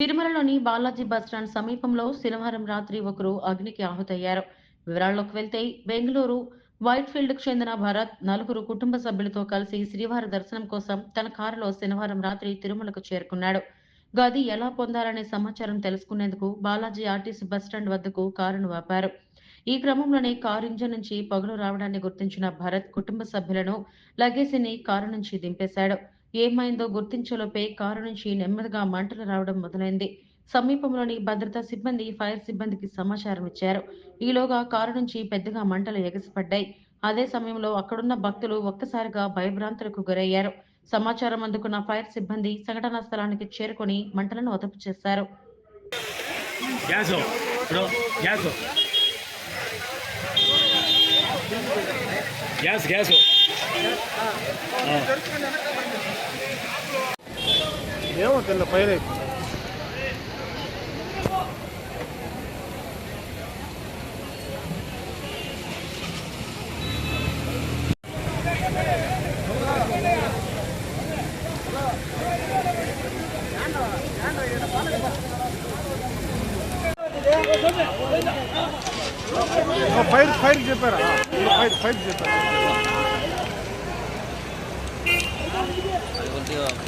తిరుమలలోని బాలాజీ బస్టాండ్ సమీపంలో శనివారం రాత్రి ఒకరు అగ్నికి ఆహుతయ్యారు. వివరాల్లోకి వెళ్తే బెంగళూరు వైట్ ఫీల్డ్కు చెందిన భరత్ నలుగురు కుటుంబ సభ్యులతో కలిసి శ్రీవారి దర్శనం కోసం తన కారులో శనివారం రాత్రి తిరుమలకు చేరుకున్నాడు. గది ఎలా పొందాలనే సమాచారం తెలుసుకునేందుకు బాలాజీ ఆర్టీసీ బస్టాండ్ వద్దకు కారును ఆపారు. ఈ క్రమంలోనే కారు ఇంజన్ నుంచి పొగలు రావడాన్ని గుర్తించిన భరత్ కుటుంబ సభ్యులను లగేజీని కారు నుంచి దింపేశాడు. ఏమైందో గుర్తించలోపే కారు నుంచి నెమ్మదిగా మంటలు రావడం మొదలైంది. సమీపంలోని భద్రతా సిబ్బంది ఫైర్ సిబ్బందికి సమాచారం ఇచ్చారు. ఈలోగా కారు నుంచి పెద్దగా మంటలు ఎగసిపడ్డాయి. అదే సమయంలో అక్కడున్న భక్తులు ఒక్కసారిగా భయభ్రాంతులకు గురయ్యారు. సమాచారం అందుకున్న ఫైర్ సిబ్బంది సంఘటనా స్థలానికి చేరుకొని మంటలను అదుపు చేశారు. గ్యాస్ గ్యాస్ ఏమో తెల్ల పైన ఫైర్ ఫైర్ చెప్పారా? ఫైర్ ఫైర్ చెప్పారా? 아이고, 뛰어.